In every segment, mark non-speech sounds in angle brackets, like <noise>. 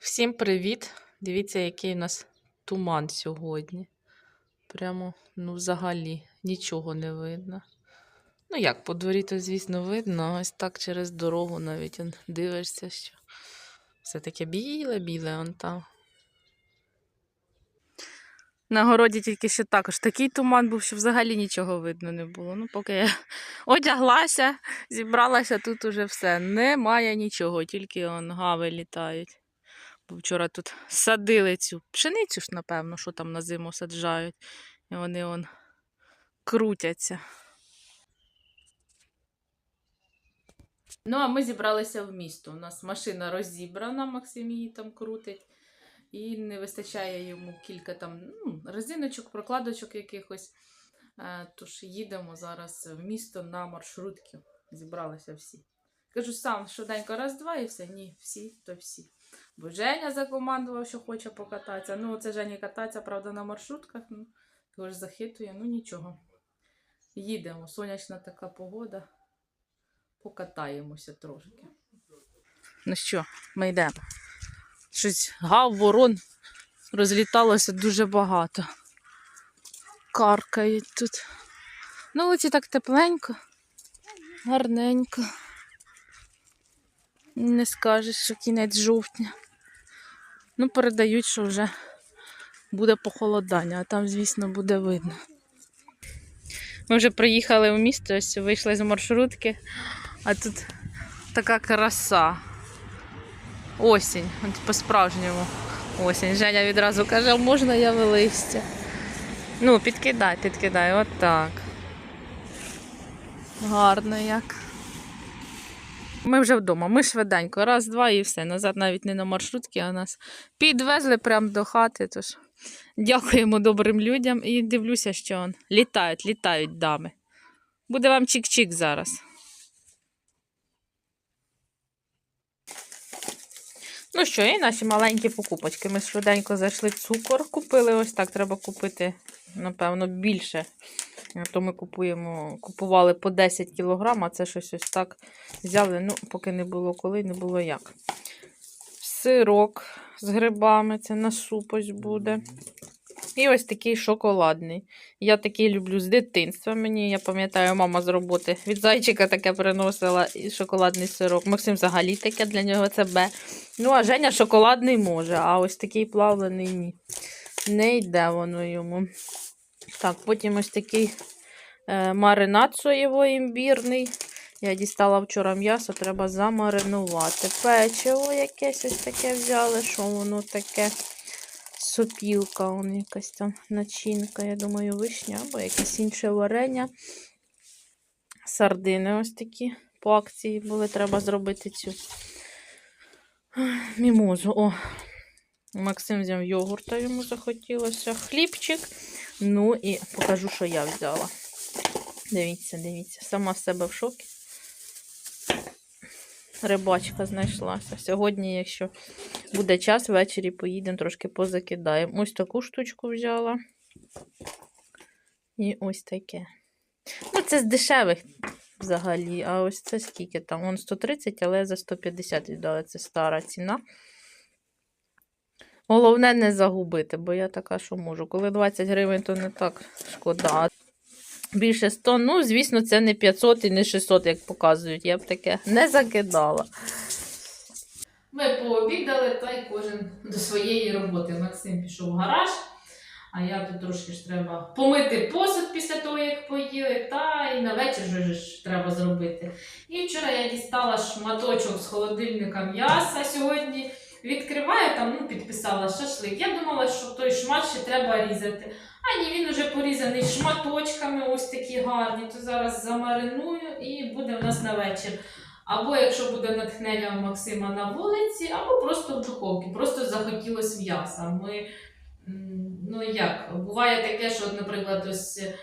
Всім привіт! Дивіться, який у нас туман сьогодні. Прямо, ну, взагалі, нічого не видно. Ну як, по дворі то, звісно, видно, ось так через дорогу навіть дивишся, що все таке біле-біле он там. На городі тільки що також такий туман був, що взагалі нічого видно не було. Ну, поки я <laughs> одяглася, зібралася, тут уже все. Немає нічого, тільки он гави літають. Вчора тут садили цю пшеницю ж, напевно, що там на зиму саджають. І вони он крутяться. Ну, а ми зібралися в місто. У нас машина розібрана, Максим її там крутить. І не вистачає йому кілька там ну, резиночок, прокладочок якихось. Е, Тож їдемо зараз в місто на маршрутки. Зібралися всі. Кажу, сам швиденько раз-два і все. Ні, всі, то всі. Бо Женя закомандував, що хоче покататися. Ну, це Жені кататися, правда, на маршрутках. Ну, його ж захитує, ну нічого. Їдемо. Сонячна така погода. Покатаємося трошки. Ну що, ми йдемо. Щось гав, ворон розліталося дуже багато. Каркають тут. На вулиці так тепленько, гарненько. Не скажеш, що кінець жовтня. Ну, передають, що вже буде похолодання, а там, звісно, буде видно. Ми вже приїхали в місто, ось вийшли з маршрутки, а тут така краса. Осінь, от по-справжньому осінь. Женя відразу каже, можна я листя. Ну, підкидай, підкидай, от так. Гарно як. Ми вже вдома. Ми швиденько, раз, два і все. Назад навіть не на маршрутки, а нас підвезли прямо до хати. Тож дякуємо добрим людям і дивлюся, що он, літають, літають дами. Буде вам чик-чик зараз. Ну що, і наші маленькі покупочки. Ми швиденько зайшли цукор, купили. Ось так треба купити, напевно, більше. То ми купуємо, купували по 10 кг, а це щось ось так взяли. Ну, поки не було коли, не було як. Сирок з грибами, це на суп буде. І ось такий шоколадний. Я такий люблю з дитинства. Мені, я пам'ятаю, мама з роботи від зайчика таке приносила і шоколадний сирок. Максим взагалі таке для нього це Б. Ну, а Женя шоколадний може, а ось такий плавлений ні. Не йде воно йому. Так, потім ось такий е, маринад соєвий імбірний. Я дістала вчора м'ясо, треба замаринувати. Печиво якесь ось таке взяли. Що воно таке? Сопілка, он якась там начинка, я думаю, вишня або якесь інше варення. Сардини ось такі по акції були. Треба зробити цю мімозу. О, Максим взяв йогурта, йому захотілося. Хлібчик. Ну і покажу, що я взяла. Дивіться, дивіться, сама з себе в шокі. Рибачка знайшлася. Сьогодні, якщо буде час, ввечері поїдемо, трошки позакидаємо. Ось таку штучку взяла. І ось таке. Ну, це з дешевих взагалі. А ось це скільки там? Вон 130, але за 150 віддали. Це стара ціна. Головне не загубити, бо я така, що можу. Коли 20 гривень, то не так шкода. Більше 100, ну, звісно, це не 500 і не 600, як показують. Я б таке не закидала. Ми пообідали, та й кожен до своєї роботи. Максим пішов в гараж, а я тут трошки ж треба помити посуд після того, як поїли, та й на вечір вже ж треба зробити. І вчора я дістала шматочок з холодильника м'яса сьогодні. Відкриваю, там ну, підписала шашлик. Я думала, що той шмат ще треба різати. А ні, він уже порізаний шматочками, ось такі гарні. То зараз замариную і буде в нас на вечір. Або якщо буде натхнення у Максима на вулиці, або просто в духовці. Просто захотілося м'яса. Ми, ну як, буває таке, що, наприклад, ось е,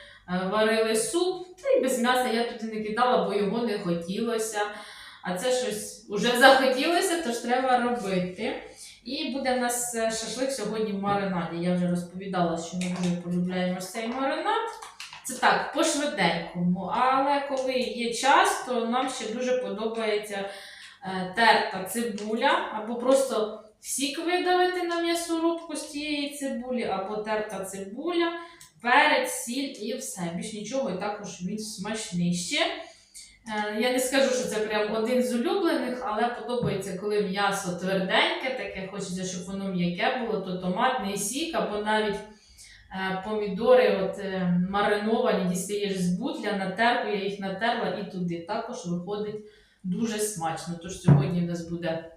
варили суп, та й без м'яса я туди не кидала, бо його не хотілося. А це щось вже захотілося, тож треба робити. І буде в нас е, шашлик сьогодні в маринаді. Я вже розповідала, що ми полюбляємо цей маринад. Це так, по-швиденькому. Але коли є час, то нам ще дуже подобається е, терта цибуля або просто сік видавити на м'ясорубку з тієї цибулі, або терта цибуля, перець, сіль і все. Більш нічого, і також він смачний. Я не скажу, що це прям один з улюблених, але подобається, коли м'ясо тверденьке, таке хочеться, щоб воно м'яке було, то томатний сік, або навіть е, помідори от, е, мариновані, дістаєш з бутля, на терку, я їх натерла і туди. Також виходить дуже смачно. Тож сьогодні в нас буде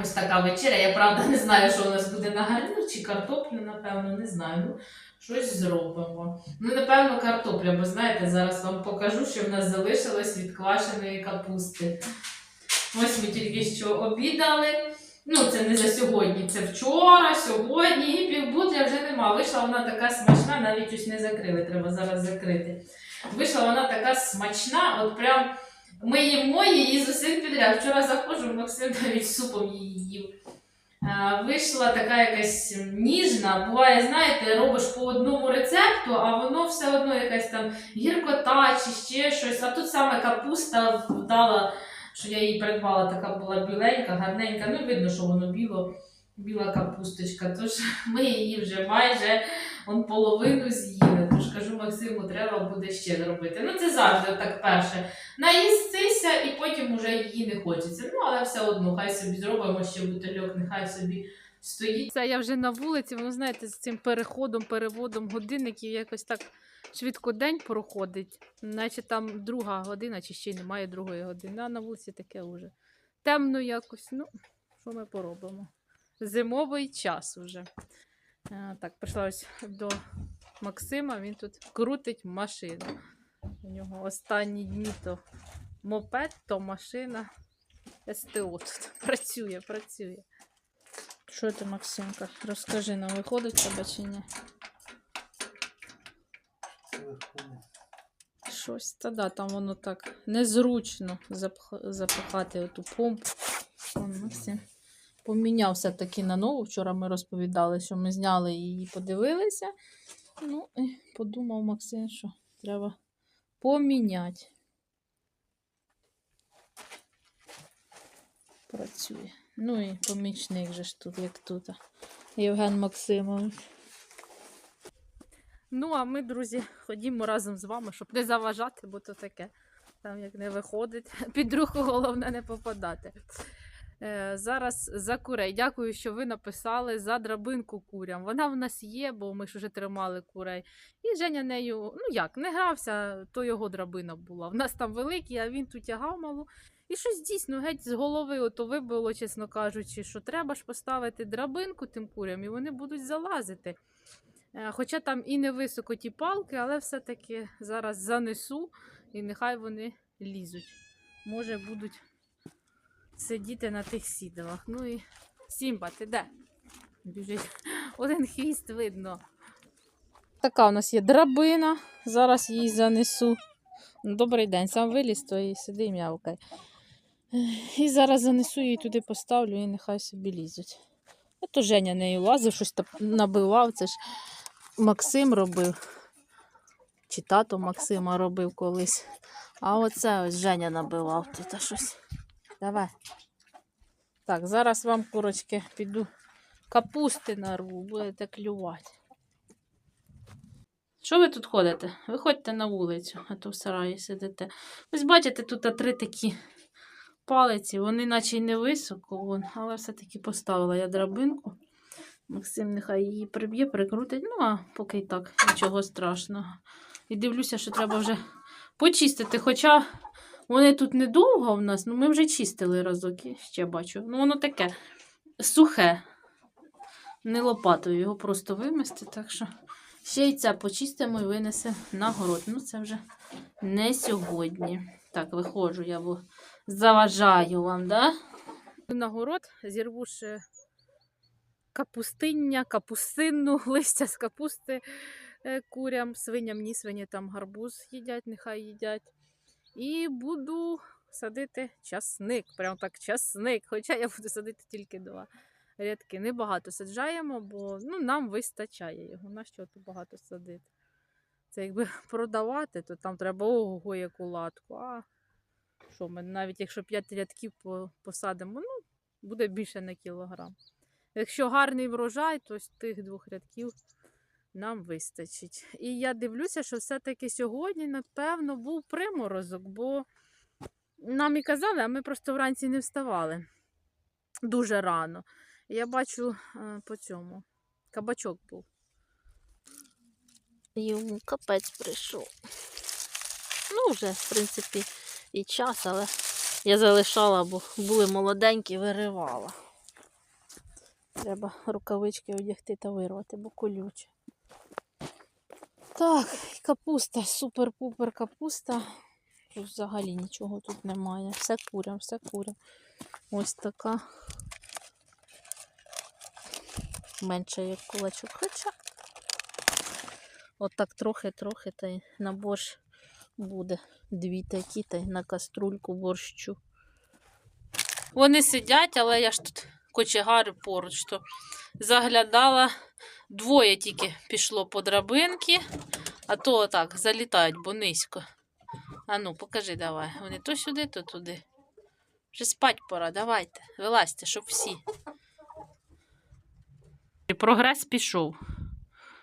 ось така вечеря. Я правда не знаю, що у нас буде на гарнір, чи картоплю, напевно, не знаю. Щось зробимо. Ну, напевно, картопля, бо знаєте, зараз вам покажу, що в нас залишилось від квашеної капусти. Ось ми тільки що обідали. Ну, це не за сьогодні, це вчора, сьогодні, і півбутля вже нема. Вийшла вона така смачна, навіть ось не закрили, треба зараз закрити. Вийшла вона така смачна, от прям ми їмо її з усіх підряд. Вчора заходжу, Максим навіть супом її їв. А, Вийшла така якась ніжна. Буває, знаєте, робиш по одному рецепту, а воно все одно якась там гіркота чи ще щось. А тут саме капуста вдала, що я її придбала, така була біленька, гарненька. Ну, видно, що воно біло, біла капусточка. Тож ми її вже майже он половину з'їли. Тож кажу, Максиму, треба буде ще зробити. Ну, це завжди так перше. Наїстися і потім уже її не хочеться. Ну, але все одно, хай собі зробимо ще бутильок, нехай собі стоїть. Це я вже на вулиці, воно знаєте, з цим переходом, переводом годинників якось так швидко день проходить, наче там друга година, чи ще й немає другої години. А на вулиці таке вже темно якось. Ну, що ми поробимо? Зимовий час уже. Так, прийшла ось до Максима, він тут крутить машину. У нього останні дні то мопед, то машина. СТО тут <laughs> працює, працює. Що ти, Максимка? Розкажи нам, виходить тебе чи ні? Щось, та да, там воно так незручно запх- запихати оту помпу. Максим поміняв все-таки на нову. Вчора ми розповідали, що ми зняли її, подивилися. Ну, і подумав Максим, що треба поміняти. Працює. Ну і помічник же ж тут, як тут. Євген Максимович. Ну, а ми, друзі, ходімо разом з вами, щоб не заважати, бо то таке. Там як не виходить. Під руку головне не попадати. Е, зараз за курей. Дякую, що ви написали за драбинку курям. Вона в нас є, бо ми ж вже тримали курей. І Женя нею, ну як, не грався, то його драбина була. В нас там великий, а він тут тягав малу. І щось дійсно геть з голови ото вибило, чесно кажучи, що треба ж поставити драбинку тим курям, і вони будуть залазити. Е, Хоча там і не високо ті палки, але все-таки зараз занесу і нехай вони лізуть. Може, будуть сидіти на тих сідалах. Ну і Сімба, ти де? Біжить. Один хвіст видно. Така у нас є драбина. Зараз її занесу. Ну, Добрий день, сам виліз, то і сиди і м'явкай. І зараз занесу її туди поставлю і нехай собі лізуть. А то Женя нею лазив, щось набивав. Це ж Максим робив. Чи тато Максима робив колись. А оце ось Женя набивав тут щось. Давай. Так, зараз вам, курочки, піду капусти нарву, будете клювати. Що ви тут ходите? Виходьте на вулицю, а то в сараї сидите. Ось бачите, тут три такі палиці, вони наче й не високо, вон, але все-таки поставила я драбинку. Максим нехай її приб'є, прикрутить. Ну, а поки й так, нічого страшного. І дивлюся, що треба вже почистити. Хоча вони тут недовго в нас, ну ми вже чистили разок, ще бачу. Ну, воно таке сухе. Не лопатою його просто вимести, так що ще й це почистимо і винесемо на город. Ну, це вже не сьогодні. Так, виходжу, я бо заважаю вам, да? На город зірву ще капустиння, капустинну, <laughs> листя з капусти е, курям, свиням, ні, свині там гарбуз їдять, нехай їдять. І буду садити часник. Прям так часник. Хоча я буду садити тільки два рядки. Небагато саджаємо, бо ну, нам вистачає його. На що тут багато садити? Це якби <laughs> продавати, то там треба ого яку латку. А що ми навіть якщо 5 рядків посадимо, ну, буде більше на кілограм. Якщо гарний врожай, то з тих двох рядків нам вистачить. І я дивлюся, що все-таки сьогодні, напевно, був приморозок, бо нам і казали, а ми просто вранці не вставали дуже рано. Я бачу е, по цьому. Кабачок був. Йому капець прийшов. Ну, вже, в принципі, і час, але я залишала, бо були молоденькі, виривала. Треба рукавички одягти та вирвати, бо колюче. Так, капуста, супер-пупер капуста. Тут взагалі нічого тут немає. Все курям, все курям. Ось така. Менше як кулачок. Хоча. Отак трохи-трохи та й на борщ буде. Дві такі та й на каструльку борщу. Вони сидять, але я ж тут кочегари поруч, то заглядала. Двоє тільки пішло по драбинки, а то отак залітають, бо низько. А ну, покажи давай. Вони то сюди, то туди. Вже спать пора, давайте. Вилазьте, щоб всі. Прогрес пішов.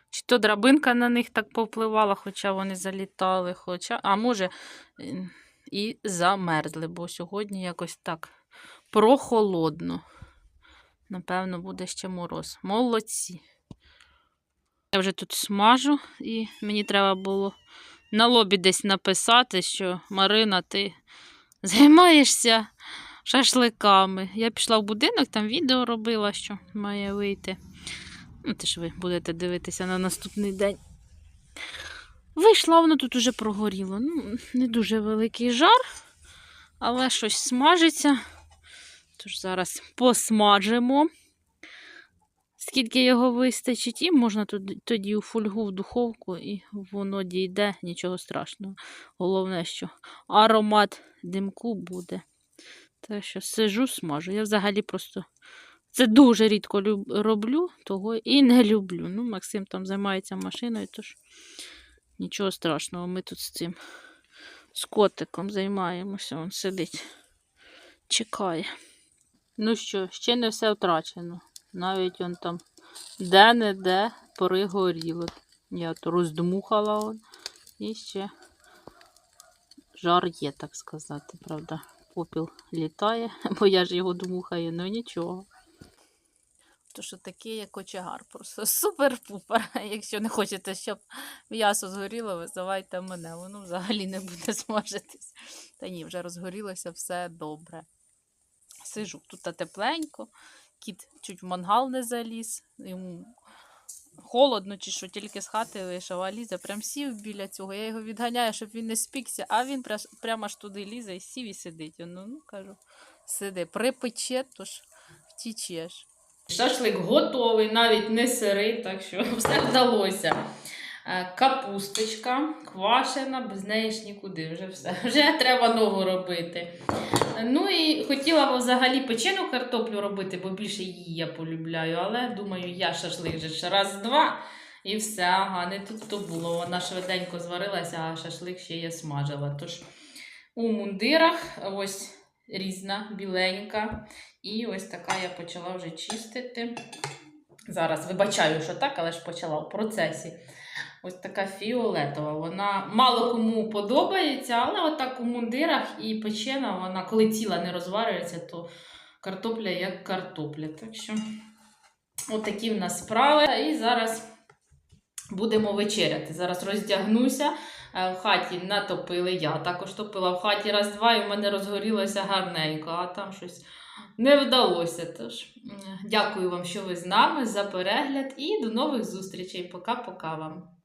Чи то драбинка на них так повпливала, хоча вони залітали, хоча, а може, і замерзли, бо сьогодні якось так прохолодно. Напевно, буде ще мороз. Молодці. Я вже тут смажу, і мені треба було на лобі десь написати, що Марина, ти займаєшся шашликами. Я пішла в будинок, там відео робила, що має вийти. Ну, те ж ви будете дивитися на наступний день. Вийшла, воно тут уже прогоріло. Ну, не дуже великий жар, але щось смажиться. Тож зараз посмажимо, скільки його вистачить, і можна тоді, у фольгу в духовку, і воно дійде, нічого страшного. Головне, що аромат димку буде. Так що сижу, смажу. Я взагалі просто це дуже рідко люб... роблю, того і не люблю. Ну, Максим там займається машиною, тож нічого страшного. Ми тут з цим з котиком займаємося. Він сидить, чекає. Ну що, ще не все втрачено. Навіть он там де-не-де пригоріло. Я то роздмухала он. І ще жар є, так сказати, правда. Попіл літає, <laughs> бо я ж його дмухаю, ну нічого. То що такий як кочегар, просто <laughs> супер-пупер. <laughs> Якщо не хочете, щоб м'ясо згоріло, визивайте мене, воно взагалі не буде смажитись. Та ні, вже розгорілося все добре. Сижу тут тепленько, кіт чуть в мангал не заліз, йому холодно чи що, тільки з хати вийшов, а лізе, прям сів біля цього. Я його відганяю, щоб він не спікся, а він прямо аж туди лізе і сів і сидить. Ну, ну кажу, сиди, припече, то ж втічеш. Шашлик готовий, навіть не сирий, так що <laughs> все вдалося. Е, Капусточка квашена, без неї ж нікуди, вже все. <laughs> Вже треба нову робити. Ну і хотіла б взагалі печену картоплю робити, бо більше її я полюбляю. Але думаю, я шашлик же ще раз-два і все. Ага, не тут то було. Вона швиденько зварилася, а шашлик ще я смажила. Тож у мундирах ось різна, біленька. І ось така я почала вже чистити. Зараз вибачаю, що так, але ж почала в процесі. Ось така фіолетова. Вона мало кому подобається, але отак у мундирах і печена, вона, коли ціла не розварюється, то картопля як картопля. Так що, отакі в нас справи. І зараз будемо вечеряти. Зараз роздягнуся. Е, В хаті натопили. Я також топила в хаті раз-два, і в мене розгорілося гарненько, а там щось не вдалося. Тож, дякую вам, що ви з нами за перегляд, і до нових зустрічей. Пока-пока вам.